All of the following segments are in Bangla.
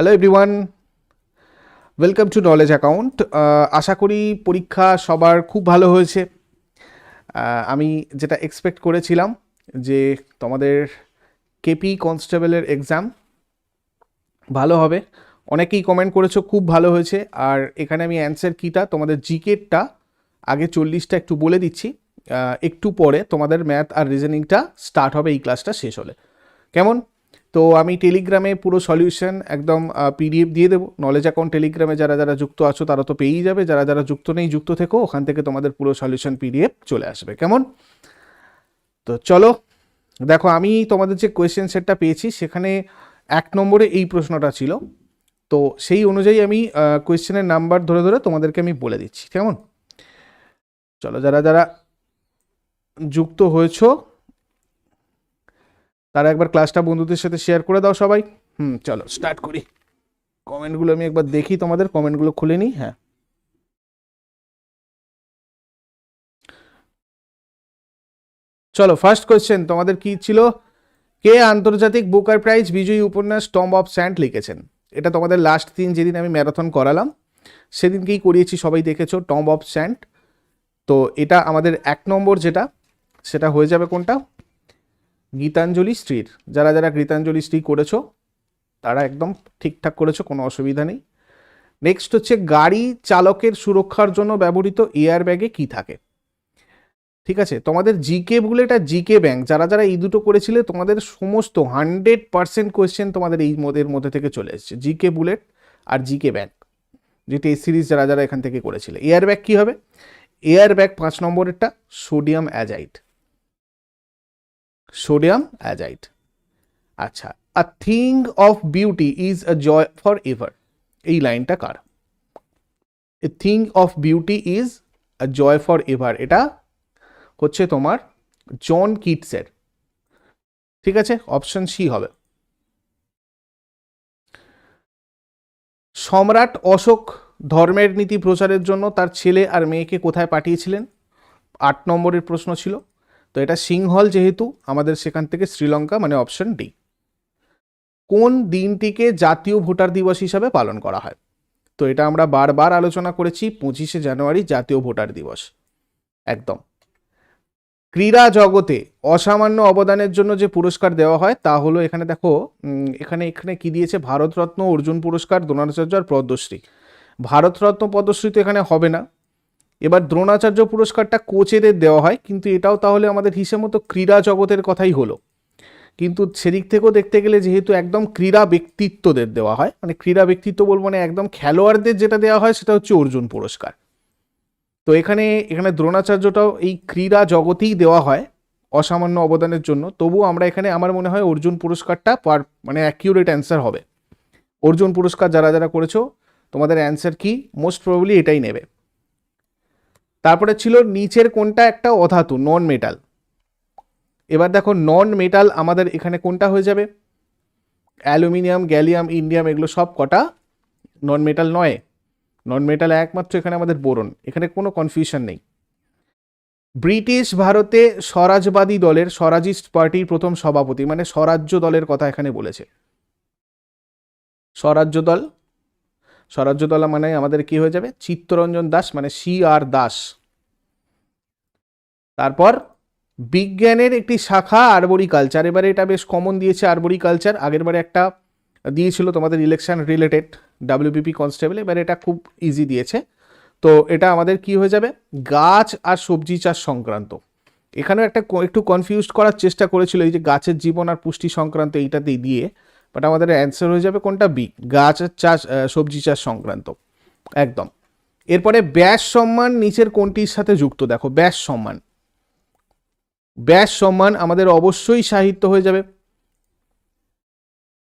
Hello everyone welcome to knowledge account আশা করি পরীক্ষা সবার খুব ভালো হয়েছে। আমি যেটা এক্সপেক্ট করেছিলাম যে তোমাদের কেপি কনস্টেবলের এক্সাম ভালো হবে। অনেকেই কমেন্ট করেছ, খুব ভালো হয়েছে। আর এখানে আমি অ্যান্সার কিটা, তোমাদের জিকেটটা আগে চল্লিশটা একটু বলে দিচ্ছি। একটু পরে তোমাদের ম্যাথ আর রিজনিংটা স্টার্ট হবে, এই ক্লাসটা শেষ হলে। কেমন? তো আমি টেলিগ্রামে পুরো সলিউশন একদম পিডিএফ দিয়ে দেবো। নলেজ অ্যাকাউন্ট টেলিগ্রামে যারা যারা যুক্ত আছো তারা তো পেয়েই যাবে। যারা যারা যুক্ত নেই, যুক্ত থেকো। ওখান থেকে তোমাদের পুরো সলিউশন পিডিএফ চলে আসবে। কেমন? তো চলো, দেখো আমি তোমাদের যে কোয়েশ্চেন সেটটা পেয়েছি, সেখানে এক নম্বরে এই প্রশ্নটা ছিল। তো সেই অনুযায়ী আমি কোয়েশ্চেনের নাম্বার ধরে ধরে তোমাদেরকে আমি বলে দিচ্ছি। কেমন? চলো, যারা যারা যুক্ত হয়েছো তারা একবার ক্লাসটা বন্ধুদের সাথে শেয়ার করে দাও সবাই। হুম, চলো স্টার্ট করি। কমেন্টগুলো আমি একবার দেখি তোমাদের কমেন্টগুলো খুলে নিই হ্যাঁ। চলো ফার্স্ট কোয়েশ্চেন তোমাদের কি ছিল? কে আন্তর্জাতিক বুকার প্রাইজ বিজয়ী উপন্যাস টম্ব অফ স্যান্ড লিখেছেন? এটা তোমাদের লাস্ট দিন যেদিন আমি ম্যারাথন করালাম, সেদিনকেই করিয়েছি, সবাই দেখেছ টম্ব অফ স্যান্ড তো এটা আমাদের এক নম্বর যেটা, সেটা হয়ে যাবে কোনটা? গীতাঞ্জলি স্ত্রীর। যারা যারা গীতাঞ্জলি স্ত্রী করেছ, তারা একদম ঠিকঠাক করেছ, কোনো অসুবিধা নেই। নেক্সট হচ্ছে গাড়ি চালকের সুরক্ষার জন্য ব্যবহৃত এয়ার ব্যাগে কি থাকে? ঠিক আছে, তোমাদের জিকে বুলেট আর জিকে ব্যাংক যারা যারা এই দুটো করেছিলে, তোমাদের সমস্ত হান্ড্রেড পার্সেন্ট কোয়েশ্চেন তোমাদের এই মধ্যে মধ্যে থেকে চলে এসেছে। জিকে বুলেট আর জিকে ব্যাংক যেটা এই সিরিজ যারা যারা এখান থেকে করেছিলে। এয়ার ব্যাগ কী হবে? এয়ার ব্যাগ পাঁচ নম্বরেরটা সোডিয়াম অ্যাজাইট সোডিয়াম অ্যাজাইট আচ্ছা a thing of beauty is a joy forever এই লাইনটা কার? A thing of beauty is a joy forever এটা হচ্ছে তোমার জন কিটসের। ঠিক আছে? অপশন সি হবে। সম্রাট অশোক ধর্মের নীতি প্রচারের জন্য তার ছেলে আর মেয়েকে কোথায় পাঠিয়েছিলেন? আট নম্বরের প্রশ্ন ছিল। তো এটা সিংহল যেহেতু আমাদের সেখান থেকে শ্রীলঙ্কা মানে অপশন ডি। কোন দিনটিকে জাতীয় ভোটার দিবস হিসাবে পালন করা হয়? তো এটা আমরা বারবার আলোচনা করেছি, পঁচিশে জানুয়ারি জাতীয় ভোটার দিবস। একদম। ক্রীড়া জগতে অসামান্য অবদানের জন্য যে পুরস্কার দেওয়া হয় তা হলো এখানে দেখো এখানে এখানে কি দিয়েছে? ভারতরত্ন অর্জুন পুরস্কার, দ্রোণাচার্য আর পদ্মশ্রী। ভারতরত্ন পদ্মশ্রী তো এখানে হবে না। এবার দ্রোণাচার্য পুরস্কারটা কোচেদের দেওয়া হয়, কিন্তু এটাও তাহলে আমাদের হিসেব মতো ক্রীড়া জগতের কথাই হলো। কিন্তু সেদিক থেকেও দেখতে গেলে যেহেতু একদম ক্রীড়া ব্যক্তিত্বদের দেওয়া হয় মানে ক্রীড়া ব্যক্তিত্ব বলব মানে একদম খেলোয়াড়দের যেটা দেওয়া হয় সেটা হচ্ছে অর্জুন পুরস্কার। তো এখানে এখানে দ্রোণাচার্যটাও এই ক্রীড়া জগতেই দেওয়া হয় অসামান্য অবদানের জন্য। তবুও আমরা এখানে আমার মনে হয় অর্জুন পুরস্কারটা পার মানে অ্যাকিউরেট অ্যান্সার হবে। অর্জুন পুরস্কার যারা যারা করেছ, তোমাদের অ্যান্সার কি? মোস্ট প্রবাবলি এটাই নেবে। তারপরে ছিল নিচের কোনটা একটা অধাতু নন মেটাল এবার দেখো নন মেটাল আমাদের এখানে কোনটা হয়ে যাবে? অ্যালুমিনিয়াম, গ্যালিয়াম, ইন্ডিয়াম এগুলো সব কটা নন মেটাল নয়। নন মেটাল একমাত্র এখানে আমাদের বোরন, এখানে কোনো কনফিউশন নেই। ব্রিটিশ ভারতে স্বরাজবাদী দলের, স্বরাজিস্ট পার্টির প্রথম সভাপতি মানে স্বরাজ্য দলের কথা এখানে বলেছে। স্বরাজ্য দল স্বরাজ্য দল মানে আমাদের কি হয়ে যাবে? চিত্তরঞ্জন দাস মানে সি আর দাস। তারপর বিজ্ঞানের একটি শাখা আরবরি কালচার এবারে এটা বেশ কমন দিয়েছে আরবরি কালচার আগের বারে একটা দিয়েছিল তোমাদের ইলেকশন রিলেটেড ডাব্লিউবিপি কনস্টেবল এবারে এটা খুব ইজি দিয়েছে। তো এটা আমাদের কি হয়ে যাবে? গাছ আর সবজি চাষ সংক্রান্ত। এখানেও একটা একটু কনফিউজ করার চেষ্টা করেছিল এই যে গাছের জীবন আর পুষ্টি সংক্রান্ত এইটাতে দিয়ে। বাট আমাদের অ্যান্সার হয়ে যাবে কোনটা? বি গাছ, চাষ সবজি চাষ সংক্রান্ত। একদম। এরপরে ব্যাস সম্মান নিচের কোনটির সাথে যুক্ত? দেখো, ব্যাস সম্মান। ব্যাস সম্মান আমাদের অবশ্যই সাহিত্য হয়ে যাবে।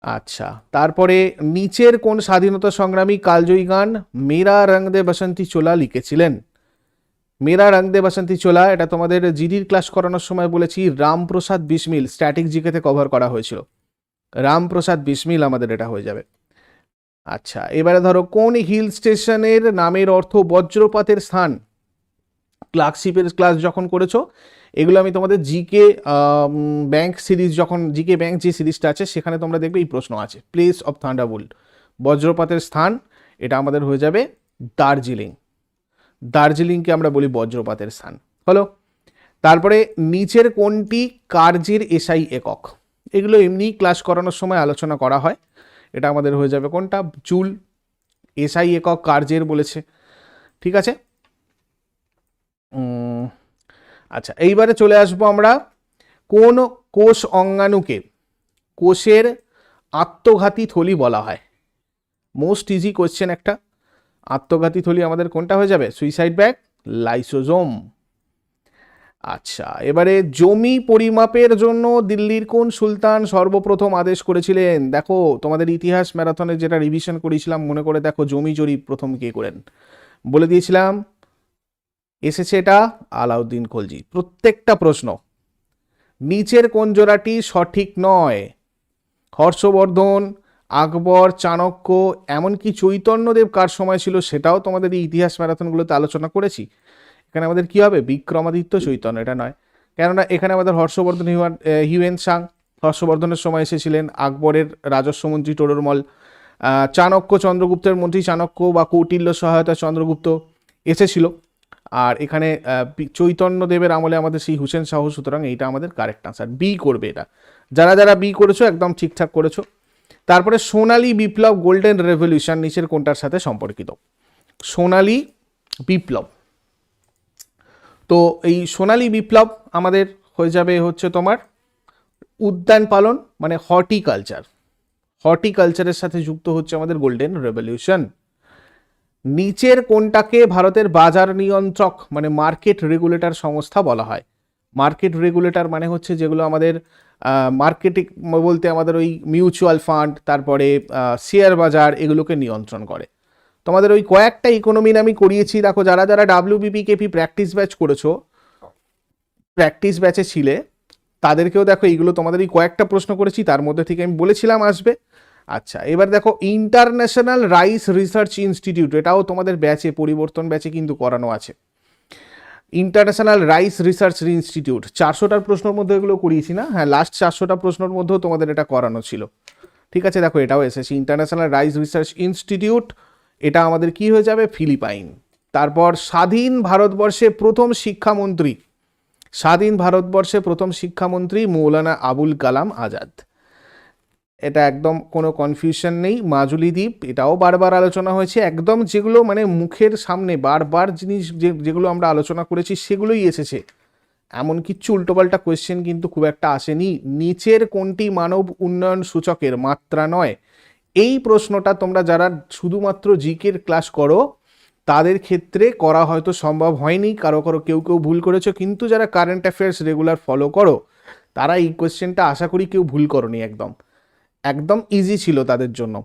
আচ্ছা তারপরে নিচের কোন স্বাধীনতা সংগ্রামী কালজয়ী গান? মেরা রং দে বসন্তী চোলা লিখেছিলেন। মেরা রং দে বসন্তী চোলা, এটা তোমাদের জিডির ক্লাস করানোর সময় বলেছি, রামপ্রসাদ বিসমিল স্ট্যাটিক কভার করা হয়েছিল। রামপ্রসাদ বিসমিল আমাদের এটা হয়ে যাবে। আচ্ছা এবারে ধরো কোন হিল স্টেশনের নামের অর্থ বজ্রপাতের স্থান? ক্লার্কশিপের ক্লাস যখন করেছ, এগুলো আমি তোমাদের জিকে ব্যাংক সিরিজ যখন, জিকে ব্যাংক যে সিরিজটা আছে, সেখানে তোমরা দেখবে এই প্রশ্ন আছে। প্লেস অফ থান্ডারবোল্ট বজ্রপাতের স্থান, এটা আমাদের হয়ে যাবে দার্জিলিং। দার্জিলিংকে আমরা বলি বজ্রপাতের স্থান। হলো, তারপরে নিচের কোনটি কার্যের এসআই একক? এগুলো এমনি ক্লাস করানোর সময় আলোচনা করা হয়। এটা আমাদের হয়ে যাবে কোনটা? চুল। এসআই একক কার্যের বলেছে। ঠিক আছে? আচ্ছা এইবারে চলে আসব আমরা কোন কোষ অঙ্গাণুকে কোষের আত্মঘাতী থলি বলা হয়? মোস্ট ইজি কোয়েশ্চেন একটা। আত্মঘাতী থলি আমাদের কোনটা হয়ে যাবে? সুইসাইড ব্যাগ লাইসোজোম আচ্ছা এবারে জমি পরিমাপের জন্য দিল্লির কোন সুলতান সর্বপ্রথম আদেশ করেছিলেন? দেখো, তোমাদের ইতিহাস ম্যারাথনে যেটা রিভিশন করেছিলাম, মনে করে দেখো জমি জরিপ প্রথম কে করেন? বলে দিয়েছিলাম, এসেছে এটা আলাউদ্দিন খলজি। প্রত্যেকটা প্রশ্ন, নিচের কোন জোড়াটি সঠিক নয়? হর্ষবর্ধন, আকবর, চাণক্য, এমনকি চৈতন্যদেব কার সময় ছিল সেটাও তোমাদের এই ইতিহাস ম্যারাথনগুলোতে আলোচনা করেছি। এখানে আমাদের কি হবে? বিক্রমাদিত্য চৈতন্য, এটা নয়। কেননা এখানে আমাদের হর্ষবর্ধন হিউয়ান হিউয়েন সাং হর্ষবর্ধনের সময় এসেছিলেন আকবরের রাজস্ব মন্ত্রী টোডরমল। চাণক্য চন্দ্রগুপ্তের মন্ত্রী চাণক্য বা কৌটিল্য সহায়তা চন্দ্রগুপ্ত এসেছিল। আর এখানে চৈতন্য দেবের আমলে আমাদের সেই হুসেন শাহ সুতরাং এইটা আমাদের কারেক্ট আনসার। বি করবে এটা। যারা যারা বি করেছ, একদম ঠিকঠাক করেছ। তারপরে সোনালী বিপ্লব গোল্ডেন রেভলিউশন, নিচের কোনটার সাথে সম্পর্কিত? সোনালী বিপ্লব। তো এই সোনালী বিপ্লব আমাদের হয়ে যাবে হচ্ছে তোমার উদ্যান পালন মানে হর্টিকালচার। হর্টিকালচারের সাথে যুক্ত হচ্ছে আমাদের গোল্ডেন রেভলিউশন। নিচের কোনটাকে ভারতের বাজার নিয়ন্ত্রক মানে মার্কেট রেগুলেটর সংস্থা বলা হয়। মার্কেট রেগুলেটর মানে হচ্ছে যেগুলো আমাদের মার্কেটিং বলতে আমাদের ওই মিউচুয়াল ফান্ড, তারপরে শেয়ার বাজার এগুলোকে নিয়ন্ত্রণ করে। তোমাদের ওই কয়েকটা ইকোনমি আমি করিয়েছি। দেখো, যারা যারা ডাব্লিউবিপি কেপি প্র্যাকটিস ব্যাচ করেছ প্র্যাকটিস ব্যাচে ছিলে, তাদেরকেও দেখো, এইগুলো তোমাদের এই কয়েকটা প্রশ্ন করেছি, তার মধ্যে থেকে আমি বলেছিলাম আসবে। আচ্ছা এবার দেখো ইন্টারন্যাশনাল রাইস রিসার্চ ইনস্টিটিউট এটাও তোমাদের ব্যাচে পরিবর্তন ব্যাচে কিন্তু করানো আছে। ইন্টারন্যাশনাল রাইস রিসার্চ ইনস্টিটিউট চারশোটার প্রশ্নের মধ্যে এগুলো করিয়েছি না? হ্যাঁ লাস্ট চারশোটা প্রশ্নের মধ্যেও তোমাদের এটা করানো ছিল। ঠিক আছে, দেখো, এটাও এসেছে। ইন্টারন্যাশনাল রাইস রিসার্চ ইনস্টিটিউট এটা আমাদের কি হয়ে যাবে? ফিলিপাইন। তারপর স্বাধীন ভারতবর্ষে প্রথম শিক্ষামন্ত্রী। স্বাধীন ভারতবর্ষে প্রথম শিক্ষামন্ত্রী মৌলানা আবুল কালাম আজাদ। এটা একদম কোনো কনফিউশন নেই। মাজুলি দ্বীপ, এটাও বারবার আলোচনা হয়েছে। একদম যেগুলো মানে মুখের সামনে বারবার জিনিস যেগুলো আমরা আলোচনা করেছি সেগুলোই এসেছে। এমন কিচ্ছু উল্টোপাল্টা কোয়েশ্চেন কিন্তু খুব একটা আসেনি। নিচের কোনটি মানব উন্নয়ন সূচকের? মাত্রা নয়। এই প্রশ্নটা তোমরা যারা শুধুমাত্র জিকের ক্লাস করো, তাদের ক্ষেত্রে করা হয়তো সম্ভব হয়নি, কারও কারও কেউ কেউ ভুল করেছ, কিন্তু যারা কারেন্ট অ্যাফেয়ার্স রেগুলার ফলো করো, তারা এই কোয়েশ্চেনটা আশা করি কেউ ভুল করনি একদম। একদম ইজি ছিল তাদের জন্য।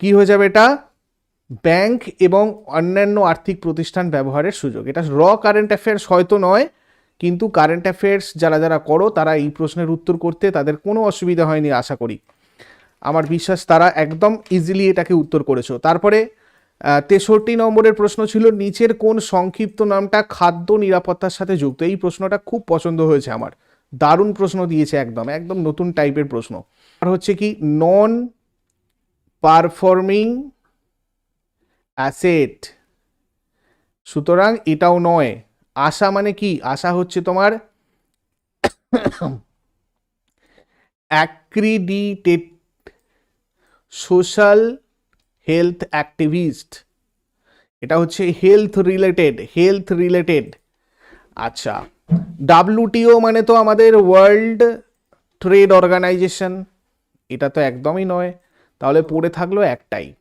কি হয়ে যাবে এটা? ব্যাংক এবং অন্যান্য আর্থিক প্রতিষ্ঠান ব্যবহারের সুযোগ। এটা র কারেন্ট অ্যাফেয়ার্স হয়তো নয়, কিন্তু কারেন্ট অ্যাফেয়ার্স যারা যারা করো, তারা এই প্রশ্নের উত্তর করতে তাদের কোনো অসুবিধা হয়নি, আশা করি। আমার বিশ্বাস তারা একদম ইজিলি এটাকে উত্তর করেছ। তারপরে তেষট্টি নম্বরের প্রশ্ন ছিল, নিচের কোন সংক্ষিপ্ত নামটা খাদ্য নিরাপত্তার সাথে যুক্ত? এই প্রশ্নটা খুব পছন্দ হয়েছে আমার। দারুণ প্রশ্ন দিয়েছে একদম একদম নতুন টাইপের প্রশ্ন। আর হচ্ছে কি নন পারফর্মিং অ্যাসেট সুতরাং এটাও নয়। আশা মানে কি? আশা হচ্ছে তোমার অ্যাক্রিডিটেড সোশ্যাল হেলথ অ্যাক্টিভিস্ট। এটা হচ্ছে হেলথ রিলেটেড হেলথ রিলেটেড। আচ্ছা ডাব্লুটিও মানে তো আমাদের ওয়ার্ল্ড ট্রেড অর্গানাইজেশন। এটা তো একদমই নয়। তাহলে পড়ে থাকল একটাই।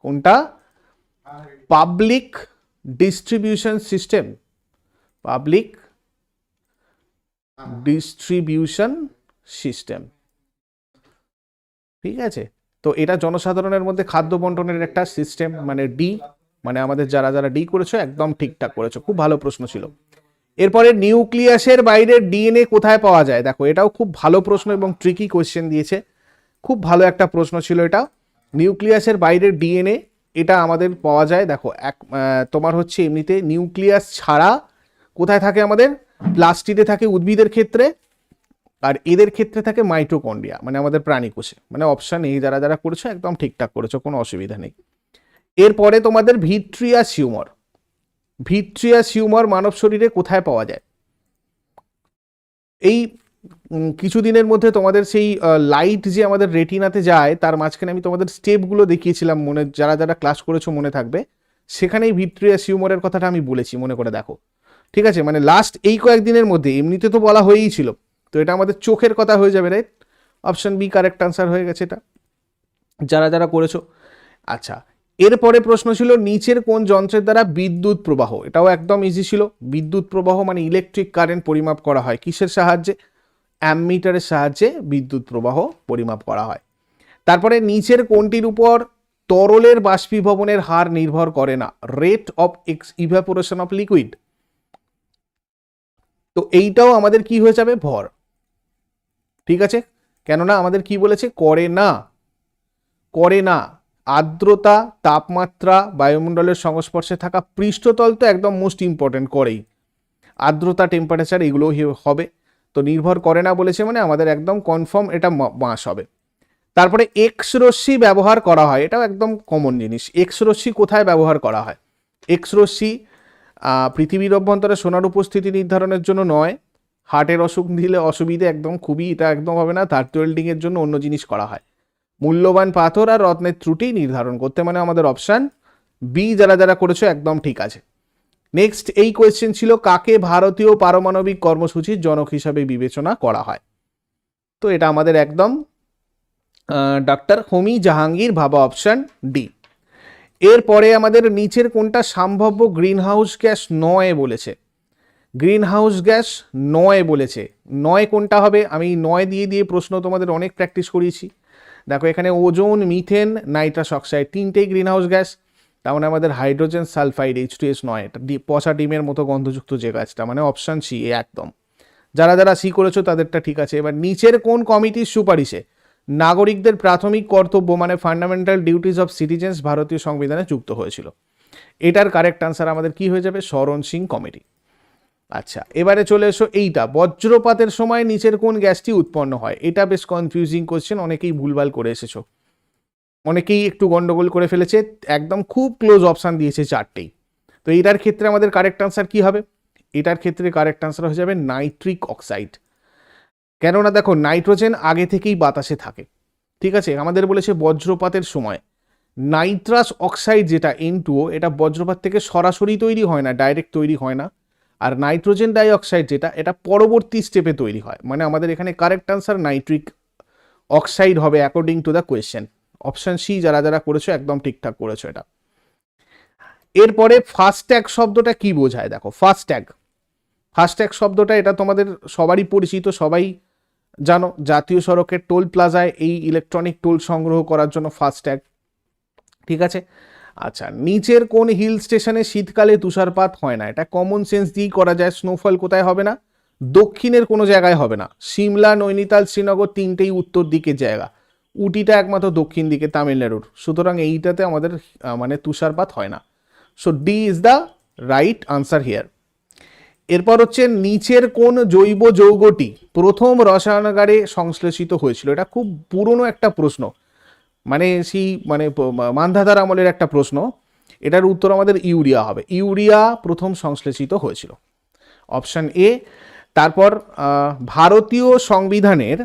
কোনটা? Public distribution system. Public distribution system. ঠিক আছে? তো এটা জনসাধারণের মধ্যে খাদ্য বন্টনের একটা সিস্টেম মানে ডি মানে আমাদের যারা যারা ডি করেছ, একদম ঠিকঠাক করেছ। খুব ভালো প্রশ্ন ছিল। এরপরে নিউক্লিয়াসের বাইরে ডিএনএ কোথায় পাওয়া যায়? দেখো, এটাও খুব ভালো প্রশ্ন এবং ট্রিকি কোয়েশ্চেন দিয়েছে। খুব ভালো একটা প্রশ্ন ছিল এটা। নিউক্লিয়াসের বাইরের ডিএনএ এটা আমাদের পাওয়া যায়। দেখো, এক তোমার হচ্ছে এমনিতে নিউক্লিয়াস ছাড়া কোথায় থাকে আমাদের? প্লাস্টিডে থাকে উদ্ভিদের ক্ষেত্রে। আর এদের ক্ষেত্রে থাকে মাইটোকন্ড্রিয়া মানে আমাদের প্রাণীকোষে মানে অপশান এই যারা যারা করেছ একদম ঠিকঠাক করেছ, কোনো অসুবিধা নেই। এরপরে তোমাদের ভিট্রিয়া সিউমর ভিট্রিয়া সিউমর মানব শরীরে কোথায় পাওয়া যায়? এই কিছুদিনের মধ্যে তোমাদের সেই লাইট যে আমাদের রেটিনাতে যায়, তার মাঝখানে আমি তোমাদের স্টেপগুলো দেখিয়েছিলাম মনে, যারা যারা ক্লাস করেছ মনে থাকবে। সেখানেই ভিট্রিয়া সিউমরের কথাটা আমি বলেছি, মনে করে দেখো। ঠিক আছে? মানে লাস্ট এই কয়েকদিনের মধ্যে, এমনিতে তো বলা হয়েই ছিল তো এটা আমাদের চোখের কথা হয়ে যাবে right option B correct answer হয়ে গেছে এটা। যারা যারা করেছ। আচ্ছা এরপরে প্রশ্ন ছিল, নিচের কোন যন্ত্রের দ্বারা বিদ্যুৎ প্রবাহ? এটাও একদম ইজি ছিল। বিদ্যুৎ প্রবাহ মানে ইলেকট্রিক কারেন্ট পরিমাপ করা হয়। কিসের সাহায্যে? অ্যামমিটারের সাহায্যে বিদ্যুৎ প্রবাহ পরিমাপ করা হয়। তারপরে নিচের কোনটির উপর তরলের বাষ্পীভবনের হার নির্ভর করে না? Rate of ex evaporation of liquid তো এইটাও আমাদের কি হয়ে যাবে? ভর। ঠিক আছে? কেননা আমাদের কি বলেছে? করে না। করে না। আর্দ্রতা, তাপমাত্রা, বায়ুমণ্ডলের সংস্পর্শে থাকা পৃষ্ঠতল তো একদম মোস্ট ইম্পর্টেন্ট করেই। আর্দ্রতা টেম্পারেচার এগুলো হবে। তো নির্ভর করে না বলেছে মানে আমাদের একদম কনফার্ম এটা মাস হবে। তারপরে এক্স রশ্মি ব্যবহার করা হয়। এটাও একদম কমন জিনিস। এক্স রশ্মি কোথায় ব্যবহার করা হয়? এক্স রশ্মি পৃথিবীর অভ্যন্তরে সোনার উপস্থিতি নির্ধারণের জন্য নয়। হার্টের অসুখ দিলে অসুবিধে একদম খুবই, এটা একদম হবে না। তার ওয়েল্ডিংয়ের জন্য অন্য জিনিস করা হয়। মূল্যবান পাথর আর রত্নের ত্রুটি নির্ধারণ করতে মানে আমাদের অপশান বি যারা যারা করেছ, একদম ঠিক আছে। নেক্সট এই কোয়েশ্চেন ছিল, কাকে ভারতীয় পারমাণবিক কর্মসূচির জনক হিসাবে বিবেচনা করা হয়? তো এটা আমাদের একদম ডক্টর হোমি জাহাঙ্গীর ভাবা অপশান ডি এরপরে আমাদের নিচের কোনটা সম্ভাব্য গ্রিন হাউস গ্যাস নয় বলেছে। গ্রিন হাউস গ্যাস নয় বলেছে। নয় কোনটা হবে? আমি নয় দিয়ে দিয়ে প্রশ্ন তোমাদের অনেক প্র্যাকটিস করিয়েছি। দেখো, এখানে ওজোন, মিথেন, নাইট্রাস অক্সাইড, তিনটেই গ্রিন হাউস গ্যাস। তার মানে আমাদের hydrogen sulphide H two S নয়। এটা পচা ডিমের মতো গন্ধযুক্ত যে গাছটা মানে অপশান সি একদম। যারা যারা সি করেছ, তাদেরটা ঠিক আছে। এবার নিচের কোন কমিটির সুপারিশে নাগরিকদের প্রাথমিক কর্তব্য মানে ফান্ডামেন্টাল ডিউটিস অফ সিটিজেন্স ভারতীয় সংবিধানে যুক্ত হয়েছিল? এটার কারেক্ট আনসার আমাদের কি হয়ে যাবে? শরণ সিং কমিটি। আচ্ছা এবারে চলে এসো এইটা। বজ্রপাতের সময় নিচের কোন গ্যাসটি উৎপন্ন হয়? এটা বেশ কনফিউজিং কোশ্চেন অনেকেই ভুলভাল করে এসেছ। অনেকেই একটু গন্ডগোল করে ফেলেছে, একদম খুব ক্লোজ অপশান দিয়েছে চারটেই তো এটার ক্ষেত্রে আমাদের কারেক্ট আনসার কি হবে? এটার ক্ষেত্রে কারেক্ট আনসার হয়ে যাবে নাইট্রিক অক্সাইড কেননা দেখো নাইট্রোজেন আগে থেকেই বাতাসে থাকে। ঠিক আছে? আমাদের বলেছে বজ্রপাতের সময়। নাইট্রাস অক্সাইড যেটা এন এটা বজ্রপাত থেকে সরাসরি তৈরি হয় না ডাইরেক্ট তৈরি হয় না। আর নাইট্রোজেন ডাই অক্সাইড যেটা, এটা পরবর্তী স্টেপে তৈরি হয়। মানে আমাদের এখানে কারেক্ট আনসার নাইট্রিক অক্সাইড হবে according to the question option C যারা যারা করেছ, একদম ঠিকঠাক করেছ এটা। এরপরে ফাস্ট্যাগ শব্দটা কি বোঝায়? দেখো ফাস্ট্যাগ ফাস্ট্যাগ শব্দটা এটা তোমাদের সবারই পরিচিত, সবাই জানো। জাতীয় সড়কের টোল প্লাজায় এই ইলেকট্রনিক টোল সংগ্রহ করার জন্য ফাস্ট্যাগ ঠিক আছে? আচ্ছা নিচের কোন হিল স্টেশনে শীতকালে তুষারপাত হয় না? এটা কমন সেন্স দিয়েই করা যায়। স্নোফল কোথায় হবে না? দক্ষিণের কোনো জায়গায় হবে না। সিমলা, নৈনিতাল, শ্রীনগর তিনটেই উত্তর দিকের জায়গা। উটিটা একমাত্র দক্ষিণ দিকে তামিলনাড়ুর। সুতরাং এইটাতে আমাদের মানে তুষারপাত হয় না। So D is the right answer here এরপর হচ্ছে নিচের কোন জৈব যৌগটি প্রথম রসায়নাগারে সংশ্লেষিত হয়েছিল? এটা খুব পুরনো একটা প্রশ্ন। মানে সেই মানে মান্ধাতার আমলের একটা প্রশ্ন, এটার উত্তর আমাদের ইউরিয়া হবে। ইউরিয়া প্রথম সংশ্লেষিত হয়েছিল। অপশান এ, তারপর ভারতীয় সংবিধানের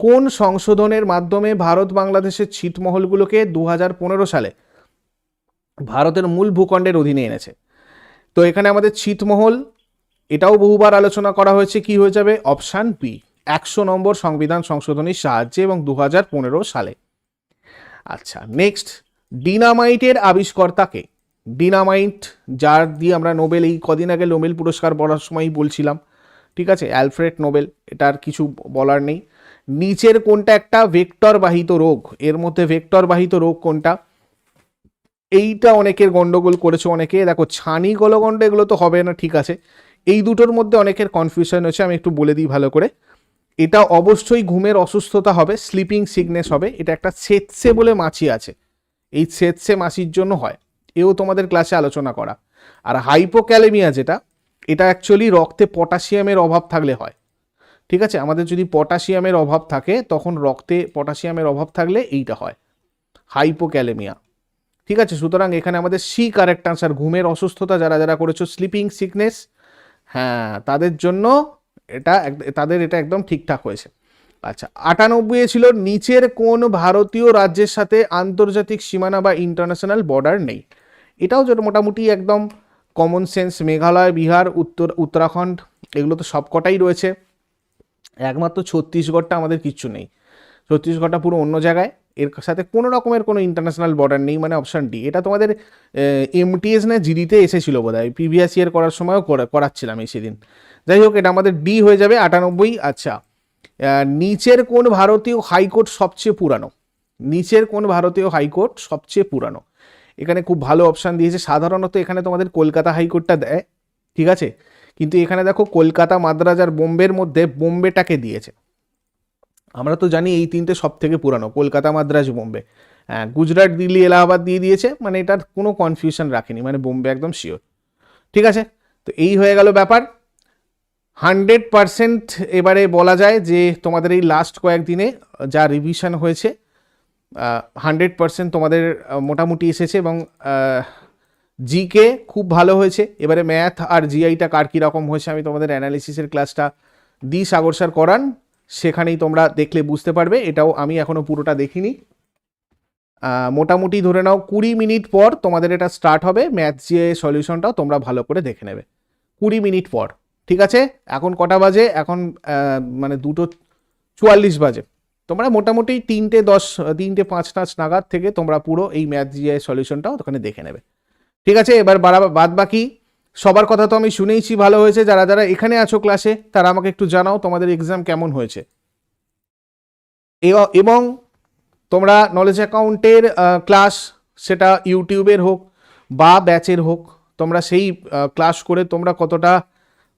কোন সংশোধনের মাধ্যমে ভারত বাংলাদেশের ছিটমহলগুলোকে দু হাজার পনেরো সালে ভারতের মূল ভূখণ্ডের অধীনে এনেছে। তো এখানে আমাদের ছিটমহল, এটাও বহুবার আলোচনা করা হয়েছে, কি হয়ে যাবে? অপশান বি, একশো নম্বর সংবিধান সংশোধনীর সাহায্যে এবং দু হাজার পনেরো সালে। আচ্ছা নেক্সট ডিনামাইটের আবিষ্কর্তাকে। ডিনামাইট যার দিয়ে আমরা নোবেল, এই কদিন আগে নোবেল পুরস্কার বলার সময়ই বলছিলাম, ঠিক আছে? অ্যালফ্রেড নোবেল এটার কিছু বলার নেই। নিচের কোনটা একটা ভেক্টর বাহিত রোগ? এর মধ্যে ভেক্টর বাহিত রোগ কোনটা? এইটা অনেকের গন্ডগোল করেছে অনেকে। দেখো, ছানি গলগণ্ড এগুলো তো হবে না, ঠিক আছে? এই দুটোর মধ্যে অনেকের কনফিউশন হচ্ছে আমি একটু বলে দিই ভালো করে। এটা অবশ্যই ঘুমের অসুস্থতা হবে স্লিপিং সিকনেস হবে, এটা একটা সেতসে বলে মাছি আছে। এই সেতসে মাছির জন্য হয়, এও তোমাদের ক্লাসে আলোচনা করা। আর হাইপোক্যালেমিয়া যেটা, এটা অ্যাকচুয়ালি রক্তে পটাশিয়ামের অভাব থাকলে হয়। ঠিক আছে? আমাদের যদি পটাশিয়ামের অভাব থাকে, তখন রক্তে পটাশিয়ামের অভাব থাকলে এইটা হয় হাইপোক্যালেমিয়া ঠিক আছে? সুতরাং এখানে আমাদের সি কারেক্ট আনসার ঘুমের অসুস্থতা যারা যারা করেছ স্লিপিং সিকনেস হ্যাঁ তাদের জন্য এটা তাদের এটা একদম ঠিকঠাক হয়েছে। আচ্ছা আটানব্বই ছিল, নিচের কোন ভারতীয় রাজ্যের সাথে আন্তর্জাতিক সীমানা বা ইন্টারন্যাশনাল বর্ডার নেই। এটাও যেটা মোটামুটি একদম কমন সেন্স মেঘালয়, বিহার, উত্তর, উত্তরাখণ্ড, এগুলো তো সবকটাই রয়েছে। একমাত্র ছত্তিশগড়টা আমাদের কিচ্ছু নেই। ছত্তিশগড়টা পুরো অন্য জায়গায়। এর সাথে কোনো রকমের কোনো ইন্টারন্যাশনাল বর্ডার নেই মানে অপশান ডি এটা তোমাদের এমটিএস না জিডিতে এসেছিল বোধ হয় প্রিভিয়াস ইয়ার করার সময়ও করা- করাচ্ছিলাম এই সেদিন। যাই হোক, এটা আমাদের ডি হয়ে যাবে আটানব্বই। আচ্ছা নিচের কোন ভারতীয় হাইকোর্ট সবচেয়ে পুরানো? নিচের কোন ভারতীয় হাইকোর্ট সবচেয়ে পুরানো? এখানে খুব ভালো অপশান দিয়েছে। সাধারণত এখানে তোমাদের কলকাতা হাইকোর্টটা দেয়, ঠিক আছে? কিন্তু এখানে দেখো কলকাতা, মাদ্রাজ আর বোম্বের মধ্যে বোম্বেটাকে দিয়েছে। আমরা তো জানি এই তিনটে সব থেকে পুরানো, কলকাতা, মাদ্রাজ, বোম্বে। হ্যাঁ গুজরাট, দিল্লি, এলাহাবাদ দিয়ে দিয়েছে মানে এটার কোনো কনফিউশন রাখেনি মানে বোম্বে একদম শিওর ঠিক আছে? তো এই হয়ে গেল ব্যাপার। হান্ড্রেড পারসেন্ট এবারে বলা যায় যে তোমাদের এই লাস্ট কয়েকদিনে যা রিভিশন হয়েছে হান্ড্রেড পারসেন্ট তোমাদের মোটামুটি এসেছে এবং জিকে খুব ভালো হয়েছে। এবারে ম্যাথ আর জিআইটা কার কীরকম হয়েছে আমি তোমাদের অ্যানালিসিসের ক্লাসটা দি সাগর স্যার করান, সেখানেই তোমরা দেখলে বুঝতে পারবে। এটাও আমি এখনও পুরোটা দেখিনি। মোটামুটি ধরে নাও কুড়ি মিনিট পর তোমাদের এটা স্টার্ট হবে। ম্যাথ জিএ সলিউশনটাও তোমরা ভালো করে দেখে নেবে। কুড়ি মিনিট পর। ঠিক আছে? এখন কটা বাজে? এখন মানে দুটো চুয়াল্লিশ বাজে। তোমরা মোটামুটি তিনটে দশ, তিনটে পাঁচ টাচ নাগাদ থেকে তোমরা পুরো এই ম্যাথ জিএ সলিউশনটাও ওখানে দেখে নেবে। ঠিক আছে? এবার বাড়া, বাদ বাকি। সবার কথা তো আমি শুনেইছি ভালো হয়েছে। যারা যারা এখানে আছো ক্লাসে তারা আমাকে একটু জানাও তোমাদের এক্সাম কেমন হয়েছে। এবং তোমরা নলেজ অ্যাকাউন্টের ক্লাস সেটা ইউটিউবের হোক বা ব্যাচের হোক, তোমরা সেই ক্লাস করে তোমরা কতটা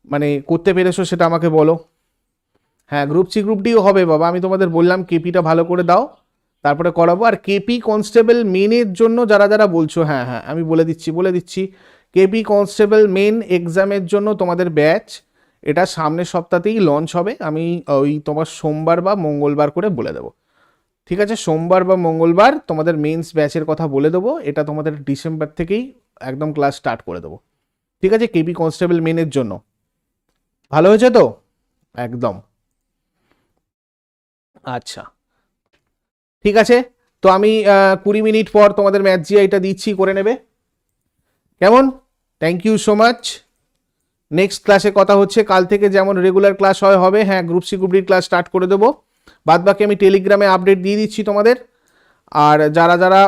মানে করতে পেরেছ সেটা আমাকে বলো। হ্যাঁ গ্রুপ সি গ্রুপ ডিও হবে বাবা। আমি তোমাদের বললাম কেপিটা ভালো করে দাও, তারপরে করাবো। আর কেপি কনস্টেবল মেনের জন্য যারা যারা বলছো হ্যাঁ হ্যাঁ আমি বলে দিচ্ছি বলে দিচ্ছি। কেপি কনস্টেবল মেন এক্সামের জন্য তোমাদের ব্যাচ এটা সামনের সপ্তাহতেই লঞ্চ হবে। আমি ওই তোমার সোমবার বা মঙ্গলবার করে বলে দেবো। ঠিক আছে, সোমবার বা মঙ্গলবার তোমাদের মেন্স ব্যাচের কথা বলে দেবো। এটা তোমাদের ডিসেম্বর থেকেই একদম ক্লাস স্টার্ট করে দেবো। ঠিক আছে কেপি কনস্টেবল মেনের জন্য। ভালো হয়েছে তো? একদম। আচ্ছা। ঠিক আছে? তো আমি কুড়ি মিনিট পর তোমাদের ম্যাথ জিআইটা দিচ্ছি করে নেবে। কেমন? Thank you so much next ক্লাসে কথা হচ্ছে কাল থেকে যেমন রেগুলার ক্লাস হয় হবে। হ্যাঁ গ্রুপ সি গ্রুপ ডির ক্লাস স্টার্ট করে দেবো। বাদ বাকি আমি টেলিগ্রামে আপডেট দিয়ে দিচ্ছি তোমাদের। আর যারা যারা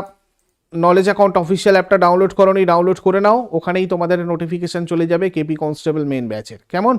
নলেজ অ্যাকাউন্ট অফিসিয়াল অ্যাপটা ডাউনলোড করোনি ডাউনলোড করে নাও। ওখানেই তোমাদের নোটিফিকেশন চলে যাবে কেপি কনস্টেবল মেন ব্যাচের কেমন?